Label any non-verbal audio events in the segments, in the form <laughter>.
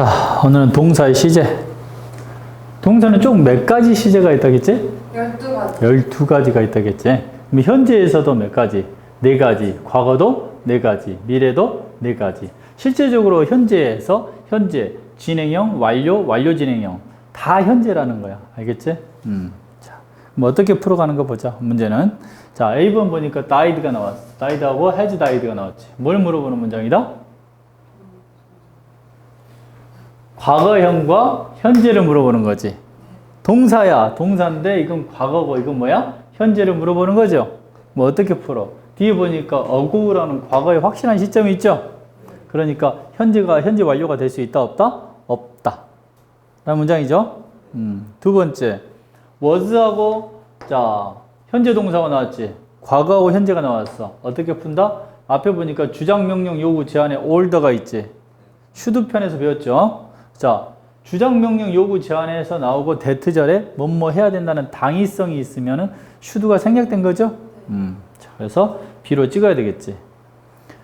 자, 오늘은 동사의 시제. 동사는 총 몇 가지 시제가 있다겠지? 12가지. 12가지가 있다겠지. 그럼 현재에서도 몇 가지? 네 가지. 과거도 네 가지. 미래도 네 가지. 실제적으로 현재에서 현재, 진행형, 완료, 완료 진행형. 다 현재라는 거야. 알겠지? 음. 자, 뭐 어떻게 풀어가는 거 보자. 문제는. 자, A번 보니까 died가 나왔어. died하고 has died가 나왔지. 뭘 물어보는 문장이다? 과거형과 현재를 물어보는 거지. 동사야, 동사인데 이건 과거고 이건 뭐야? 현재를 물어보는 거죠. 뭐 어떻게 풀어? 뒤에 보니까 어구라는 과거의 확실한 시점이 있죠. 그러니까 현재가 현재 완료가 될 수 있다 없다? 없다. 라는 문장이죠. 음, 두 번째 was하고 자 현재 동사가 나왔지. 과거하고 현재가 나왔어. 어떻게 푼다? 앞에 보니까 주장 명령 요구 제한에 older가 있지. 슈드 편에서 배웠죠. 자, 주장 명령 요구 제한에서 나오고 대트절에 뭐뭐 해야 된다는 당위성이 있으면은 슈드가 생략된 거죠. 음. 자, 그래서 B로 찍어야 되겠지.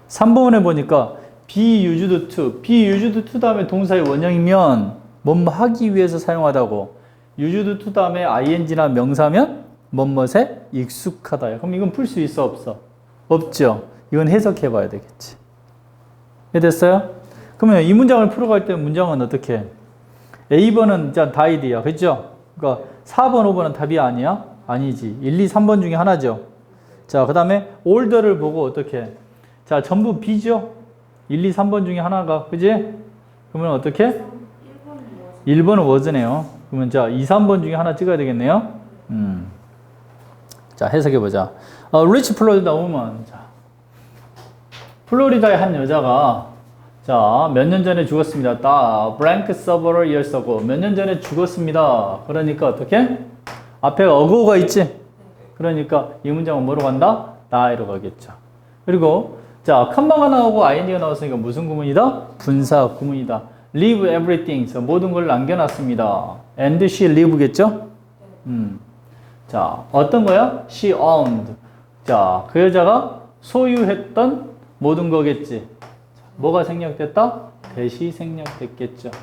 3번에 보니까 be used to, be used to 다음에 동사의 원형이면 뭐뭐 하기 위해서 사용하다고 used to 다음에 ing나 명사면 뭐뭐에 익숙하다. 그럼 이건 풀 수 있어 없어? 없죠. 이건 해석해 봐야 되겠지. 이해됐어요? 그러면 이 문장을 풀어갈 때 문장은 어떻게? 해? A번은 일단 다이드야. 그죠? 그러니까 4번, 5번은 답이 아니야? 아니지. 1, 2, 3번 중에 하나죠. 자, 그 다음에 올더를 보고 어떻게? 해? 자, 전부 B죠? 1, 2, 3번 중에 하나가. 그지? 그러면 어떻게? 1번은 was네요. 그러면 자, 2, 3번 중에 하나 찍어야 되겠네요. 음. 자, 해석해 보자. 어, rich Florida woman. 자, 플로리다의 한 여자가 자, 몇 년 전에 죽었습니다. 다 blank years ago. 몇년 전에 죽었습니다. 그러니까 어떻게? 앞에 어고가 있지? 그러니까 이 문장은 뭐로 간다? die로 가겠죠. 그리고 자, 컴마가 나오고 ing가 나왔으니까 무슨 구문이다? 분사 구문이다. leave everything. 자, 모든 걸 남겨놨습니다. and she live겠죠? 음. 자, 어떤 거야? she owned. 자, 그 여자가 소유했던 모든 거겠지. 뭐가 생략됐다? 대시 생략됐겠죠. 자,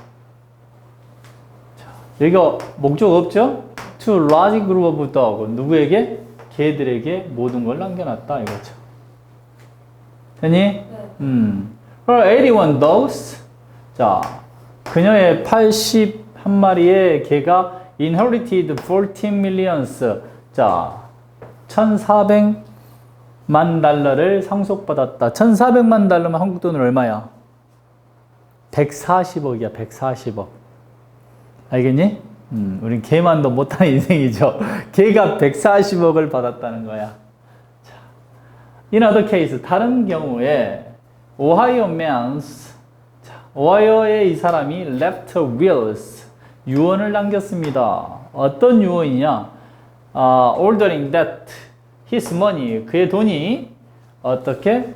여기가 목적 없죠? To large group of dog. 누구에게? 개들에게 모든 걸 남겨놨다 이거죠. 됐니? 네. 음. Her 81 dogs. 자, 그녀의 81마리의 개가 inherited 14 millions. 자, 1,400 만 달러를 상속받았다. 1,400만 달러면 한국 돈으로 얼마야? 140억이야, 140억. 알겠니? 음, 우린 개만도 못하는 인생이죠. <laughs> 개가 140억을 받았다는 거야. 자, in other case, 다른 경우에, 오하이오 자, 오하이오의 이 사람이 left wills, 유언을 남겼습니다. 어떤 유언이냐? 아, ordering that his money, 그의 돈이 어떻게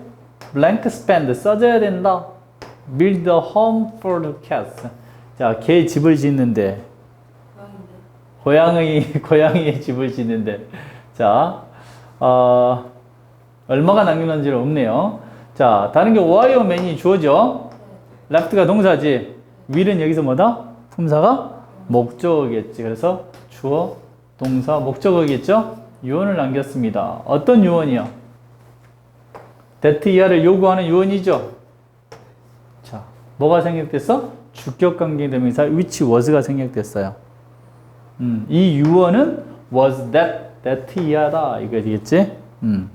blank spend 써져야 된다. build a home for the cats. 자, 개 집을 짓는데 고양이 <laughs> 고양이의 집을 짓는데 자, 어, 얼마가 남겨놓은지는 없네요. 자, 다른 게 오하이오 맨이 주어져. left가 동사지. will은 여기서 뭐다? 품사가 목적어겠지. 그래서 주어, 동사, 목적어겠죠? 유언을 남겼습니다. 어떤 유언이요? that 이하를 요구하는 유언이죠. 자, 뭐가 생략됐어? 주격 관계 대명사 which was가 생략됐어요. 음, 이 유언은 was that, that 이하다 이거 되겠지? 음.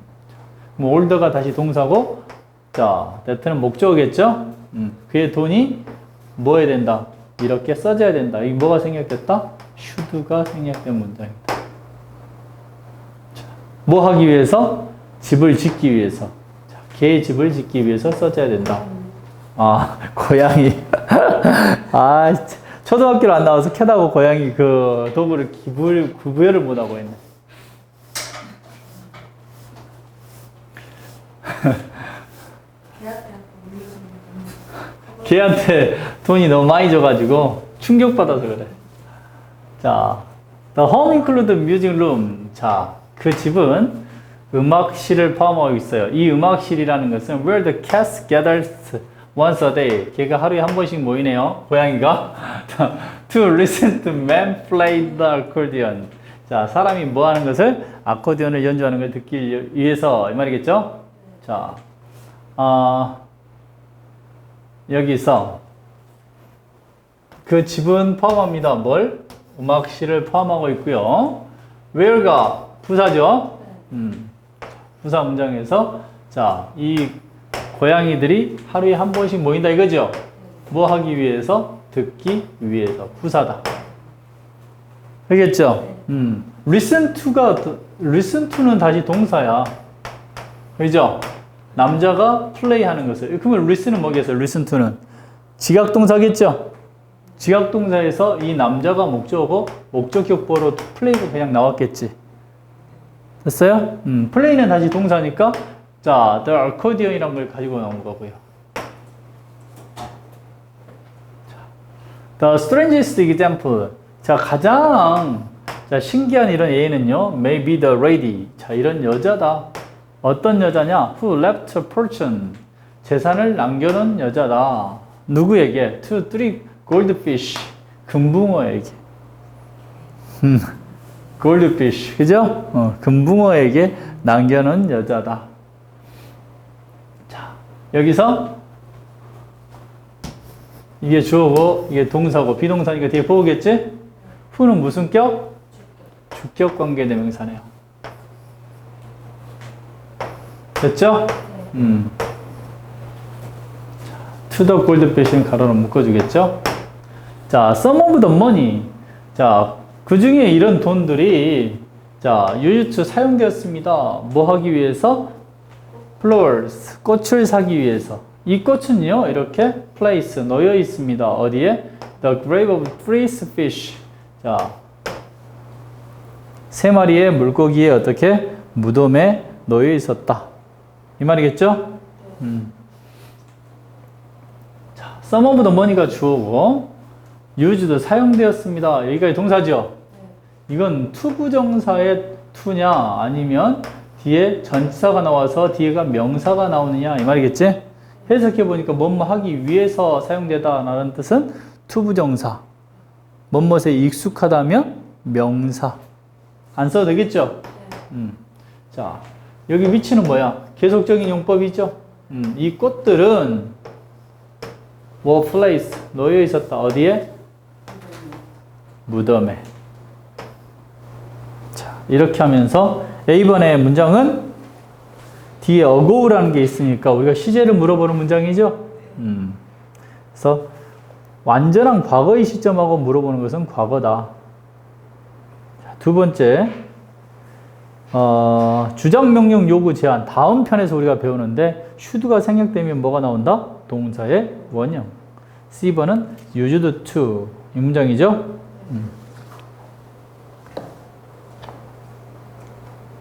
그럼 older가 다시 동사고, 자, that는 목적어겠죠? 음, 그의 돈이 뭐 해야 된다? 이렇게 써져야 된다. 이 뭐가 생략됐다? should가 생략된 문장이다. 자, 뭐 하기 위해서? 집을 짓기 위해서. 자, 개의 집을 짓기 위해서 써져야 된다. 아, <laughs> 고양이. <laughs> 아, 참. 초등학교를 안 나와서 캐다고 고양이 그 도구를 기부를, 구별을 못하고 있네. <laughs> 걔한테 돈이 너무 많이 줘가지고 충격받아서 그래. 자, The home include music room. 자, 그 집은 음악실을 포함하고 있어요. 이 음악실이라는 것은 where the cats gathers once a day. 걔가 하루에 한 번씩 모이네요. 고양이가. <laughs> to listen to man play the accordion. 자, 사람이 뭐 하는 것을 아코디언을 연주하는 걸 듣기 위해서 이 말이겠죠? 자, 어, 여기서 그 집은 포함합니다. 뭘? 음악실을 포함하고 있고요. where가 부사죠? 음, 부사 문장에서 자, 이 고양이들이 하루에 한 번씩 모인다 이거죠? 뭐 하기 위해서? 듣기 위해서. 부사다. 알겠죠? 음, listen to가, listen to는 다시 동사야. 그죠? 남자가 플레이 하는 것을. 그러면 listen은 뭐겠어요? listen to는. 지각동사겠죠? 지각동사에서 이 남자가 목적어고, 목적격보로 플레이가 그냥 나왔겠지. 됐어요? 음, 플레이는 다시 동사니까, 자, the accordion이란 걸 가지고 나온 거고요. The strangest example. 자, 가장 자, 신기한 이런 예는요. May be the lady. 자, 이런 여자다. 어떤 여자냐? Who left a fortune. 재산을 남겨놓은 여자다. 누구에게? To three goldfish. 금붕어에게. 음, goldfish. 그죠? 어, 금붕어에게 남겨놓은 여자다. 자, 여기서 이게 주어고 이게 동사고 비동사니까 뒤에 보겠지? 후는 무슨 격? 주격 관계 대명사네요. 됐죠? 음. the goldfish는 가로로 묶어주겠죠? 자, some of the money. 자, 그 중에 이런 돈들이 자, 유유츠 사용되었습니다. 뭐 하기 위해서? flowers, 꽃을 사기 위해서. 이 꽃은요, 이렇게 place, 놓여 있습니다. 어디에? The grave of three fish. 자, 세 마리의 물고기에 어떻게? 무덤에 놓여 있었다. 이 말이겠죠? 음. 자, some of the money가 주어고, used 사용되었습니다. 여기까지 동사죠? 이건 투부정사의 투냐, 아니면 뒤에 전치사가 나와서 뒤에가 명사가 나오느냐, 이 말이겠지? 해석해 보니까 뭐뭐 하기 위해서 사용되다라는 뜻은 투부정사. 뭐뭐에 익숙하다면 명사. 안 써도 되겠죠? 음. 자, 여기 위치는 뭐야? 계속적인 용법이죠? 음, 이 꽃들은 뭐 place 놓여 있었다. 어디에? 무덤에. 자, 이렇게 하면서 A번의 문장은 뒤에 어고우라는 게 있으니까 우리가 시제를 물어보는 문장이죠. 음. 그래서 완전한 과거의 시점하고 물어보는 것은 과거다. 자, 두 번째, 어, 주장 명령 요구 제한 다음 편에서 우리가 배우는데 should가 생략되면 뭐가 나온다? 동사의 원형. C번은 used to 이 문장이죠. 음.